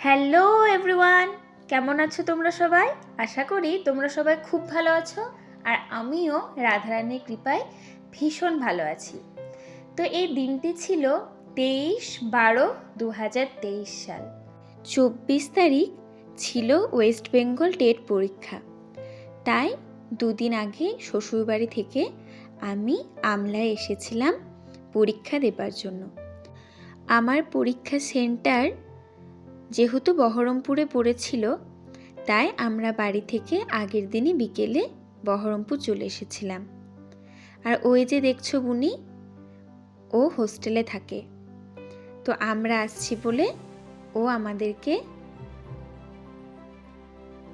Hello everyone, কেমন আছো তোমরা সবাই? আশা করি তোমরা সবাই খুব ভালো আছো আর আমিও রাধারানীর কৃপায় ভীষণ ভালো আছি। তো এই দিনটি ছিল তেইশ বারো দু সাল। চব্বিশ তারিখ ছিল ওয়েস্ট বেঙ্গল টেট পরীক্ষা। তাই দুদিন আগে শ্বশুরবাড়ি থেকে আমি আমলায় এসেছিলাম পরীক্ষা দেবার জন্য। আমার পরীক্ষা সেন্টার যেহেতু বহরমপুরে পড়েছিল, তাই আমরা বাড়ি থেকে আগের দিনই বিকেলে বহরমপুর চলে এসেছিলাম। আর ওই যে দেখছ বুনি, ও হোস্টেলে থাকে। তো আমরা আসছি বলে ও আমাদেরকে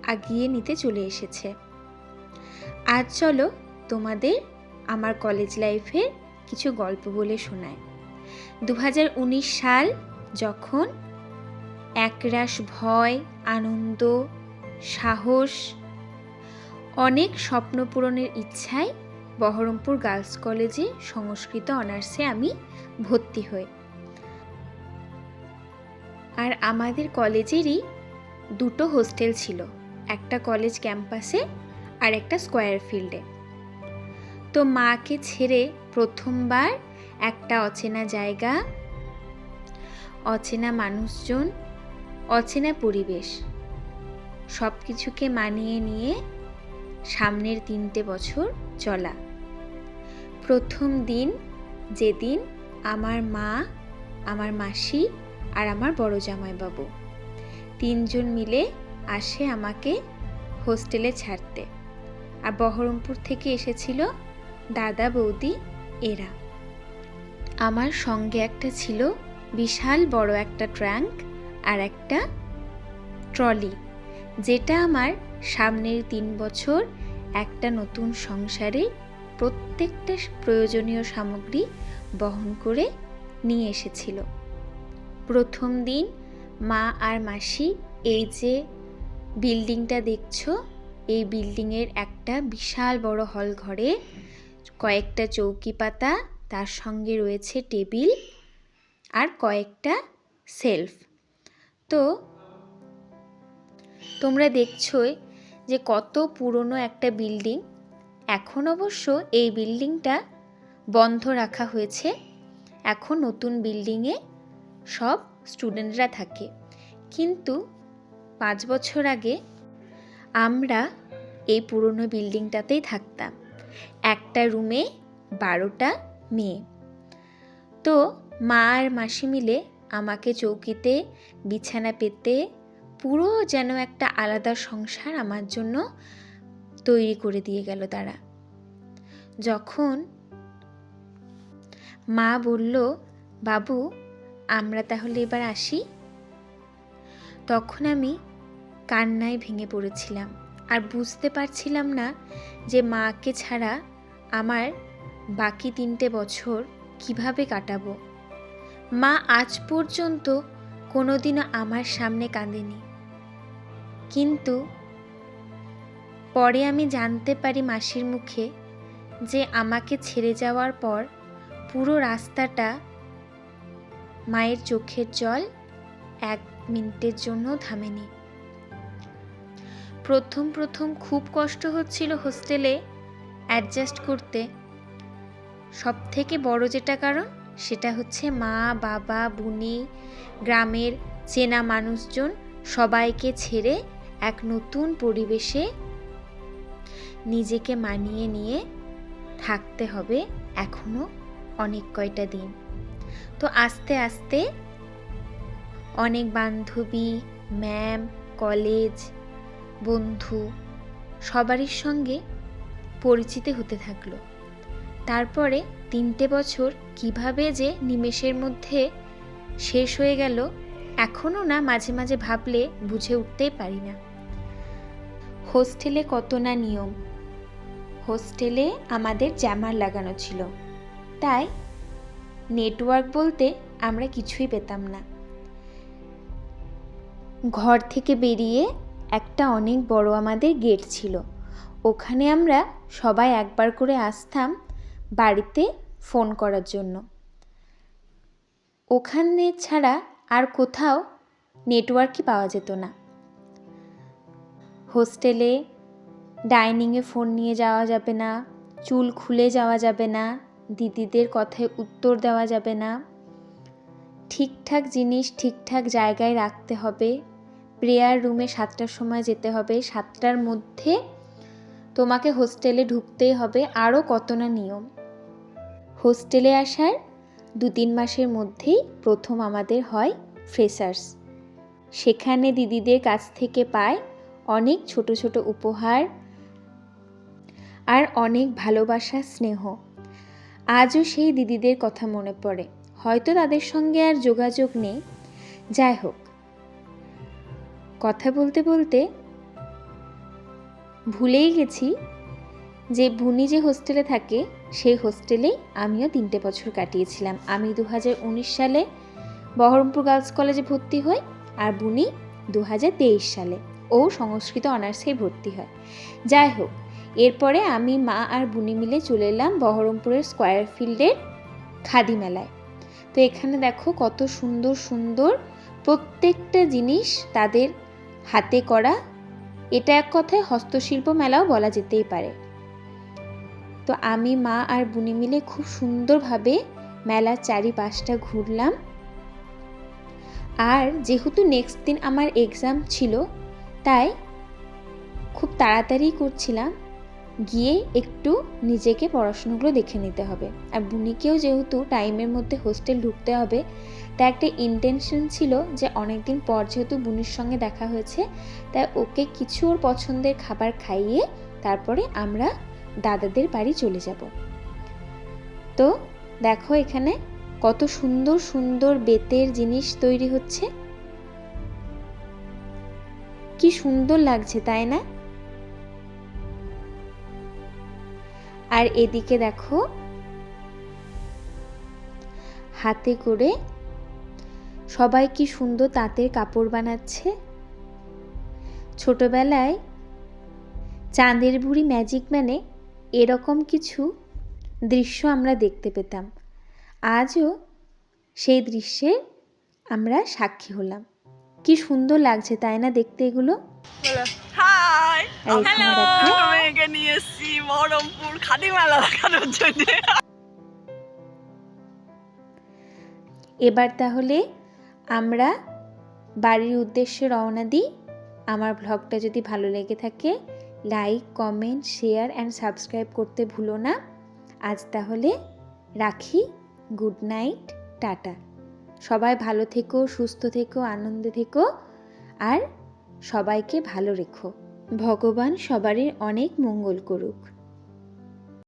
আগিয়ে নিতে চলে এসেছে। আজ চলো তোমাদের আমার কলেজ লাইফের কিছু গল্প বলে শোনায় দু হাজার উনিশ সাল যখন একরাশ ভয়, আনন্দ, সাহস। অনেক স্বপ্ন পূরণের ইচ্ছায় বহরমপুর গার্লস কলেজে সংস্কৃত অনার্সে আমি ভর্তি হই। আর আমাদের কলেজেরই দুটো হোস্টেল ছিল, একটা কলেজ ক্যাম্পাসে আর একটা স্কোয়ার ফিল্ডে। তো মাকে ছেড়ে প্রথমবার একটা অচেনা জায়গা, অচেনা মানুষজন অচেনা পরিবেশ। সব কিছুকে মানিয়ে নিয়ে সামনের তিনটে বছর চলা। প্রথম দিন যেদিন আমার মা, আমার মাসি আর আমার বড় জামাইবাবু তিনজন মিলে আসে আমাকে হোস্টেলে ছাড়তে। আর বহরমপুর থেকে এসেছিল দাদা, বৌদি, এরা। আমার সঙ্গে একটা ছিল বিশাল বড় একটা ট্র্যাঙ্ক আর একটা ট্রলি, যেটা আমার সামনের তিন বছর একটা নতুন সংসারে প্রত্যেকটা প্রয়োজনীয় সামগ্রী বহন করে নিয়ে এসেছিল। প্রথম দিন মা আর মাসি এই যে বিল্ডিংটা দেখছ, এই বিল্ডিংয়ের একটা বিশাল বড় হল ঘরে কয়েকটা চৌকি পাতা, তার সঙ্গে রয়েছে টেবিল আর কয়েকটা সেলফ। তো? তোমরা দেখছোই যে কত পুরনো একটা বিল্ডিং। এখন অবশ্য এই বিল্ডিংটা বন্ধ রাখা হয়েছে। এখন নতুন বিল্ডিংয়ে সব স্টুডেন্টরা থাকে। কিন্তু পাঁচ বছর আগে আমরা এই পুরনো বিল্ডিংটাতেই থাকতাম। একটা রুমে বারোটা মেয়ে। তো মা আর মাসি মিলে আমাকে চৌকিতে, বিছানা পেতে, পুরো যেন একটা আলাদা সংসার আমার জন্য তৈরি করে দিয়ে গেল তারা। যখন মা বলল, বাবু, আমরা তাহলে এবার আসি? তখন আমি কান্নায় ভেঙে পড়েছিলাম। আর বুঝতে পারছিলাম না যে মাকে ছাড়া আমার বাকি তিনটে বছর কীভাবে কাটাবো। মা আজ পর্যন্ত কোনোদিনও আমার সামনে কাঁদেনি। কিন্তু পরে আমি জানতে পারি মাসির মুখে যে আমাকে ছেড়ে যাওয়ার পর পুরো রাস্তাটা মায়ের চোখের জল এক মিনিটের জন্য থামেনি। প্রথম প্রথম খুব কষ্ট হচ্ছিল হোস্টেলে অ্যাডজাস্ট করতে। সব থেকে বড় যেটা কারণ সেটা হচ্ছে মা, বাবা, বুনি, গ্রামের চেনা মানুষজন সবাইকে ছেড়ে এক নতুন পরিবেশে নিজেকে মানিয়ে নিয়ে থাকতে হবে এখনও অনেক কয়টা দিন। তো আস্তে আস্তে অনেক বান্ধবী, ম্যাম, কলেজ, বন্ধু সবারই সঙ্গে পরিচিতি হতে থাকল। তারপরে তিনটে বছর কীভাবে যে নিমেষের মধ্যে শেষ হয়ে গেল, এখনও না মাঝে মাঝে ভাবলে বুঝে উঠতেই পারি না। হোস্টেলে কত না নিয়ম। হোস্টেলে আমাদের জ্যামার লাগানো ছিল। তাই নেটওয়ার্ক বলতে আমরা কিছুই পেতাম না। ঘর থেকে বেরিয়ে একটা অনেক বড় আমাদের গেট ছিল। ওখানে আমরা সবাই একবার করে আসতাম বাড়িতে ফোন করার জন্য। ওখানে ছাড়া আর কোথাও নেটওয়ার্কই পাওয়া যেত না। হোস্টেলে ডাইনিংয়ে ফোন নিয়ে যাওয়া যাবে না, চুল খুলে যাওয়া যাবে না, দিদিদের কথায় উত্তর দেওয়া যাবে না। ঠিকঠাক জিনিস ঠিকঠাক জায়গায় রাখতে হবে। প্রেয়ার রুমে সাতটার সময় যেতে হবে। সাতটার মধ্যে তোমাকে হোস্টেলে ঢুকতেই হবে। আরও কত না নিয়ম। হোস্টেলে আসার দু তিন মাসের মধ্যেই প্রথম আমাদের হয় ফ্রেশার্স। সেখানে দিদিদের কাছ থেকে পায় অনেক ছোট ছোট উপহার আর অনেক ভালোবাসা স্নেহ। আজও সেই দিদিদের কথা মনে পড়ে। হয়তো তাদের সঙ্গে আর যোগাযোগ নেই। যাই হোক, কথা বলতে বলতে ভুলেই গেছি যে বুনি যে হোস্টেলে থাকে, সেই হোস্টেলেই আমিও তিনটে বছর কাটিয়েছিলাম। আমি দু হাজার উনিশ সালে বহরমপুর গার্লস কলেজে ভর্তি হই আর বুনি দু হাজার তেইশ সালে। ও সংস্কৃত অনার্সে ভর্তি হয়। যাই হোক, এরপরে আমি মা আর বুনি মিলে চলে এলাম বহরমপুরের স্কোয়ার ফিল্ডের খাদি মেলায় তো এখানে দেখো কত সুন্দর সুন্দর প্রত্যেকটা জিনিস তাদের হাতে করা। এটা এক কথায় হস্তশিল্প মেলাও বলা যেতেই পারে। তো আমি, মা আর বুনি মিলে খুব সুন্দরভাবে মেলার চারিপাশটা ঘুরলাম। আর যেহেতু নেক্সট দিন আমার এক্সাম ছিল, তাই খুব তাড়াতাড়ি করছিলাম। গিয়ে একটু নিজেকে পড়াশুনোগুলো দেখে নিতে হবে। আর বুনিকেও যেহেতু টাইমের মধ্যে হোস্টেল ঢুকতে হবে তা একটা ইন্টেনশন ছিল যে অনেক দিন পর যেহেতু বুনির সঙ্গে দেখা হয়েছে, তাই ওকে কিছু ওর পছন্দের খাবার খাইয়ে তারপরে আমরা দাদাদের বাড়ি চলে যাব। তো দেখো এখানে কত সুন্দর সুন্দর বেতের জিনিস তৈরি হচ্ছে। কি সুন্দর লাগছে, তাই না? আর এদিকে দেখো, হাতে করে সবাই কি সুন্দর তাঁতের কাপড় বানাচ্ছে। ছোটবেলায় চাঁদের বুড়ি ম্যাজিক ম্যানে এরকম কিছু দৃশ্য আমরা দেখতে পেতাম। আজও সেই দৃশ্যে আমরা সাক্ষী হলাম। কি সুন্দর লাগছে তাই না দেখতে এগুলো? এবার তাহলে আমরা বাড়ির উদ্দেশ্যে রওনা দিই। আমার ব্লগটা যদি ভালো লেগে থাকে like comment share and subscribe করতে ভুলো না। আজ তাহলে রাখি। Good night tata. সবাই ভালো থেকো, সুস্থ থেকো, আনন্দে থেকো আর সবাইকে ভালো রেখো। ভগবান সবারই অনেক মঙ্গল করুক।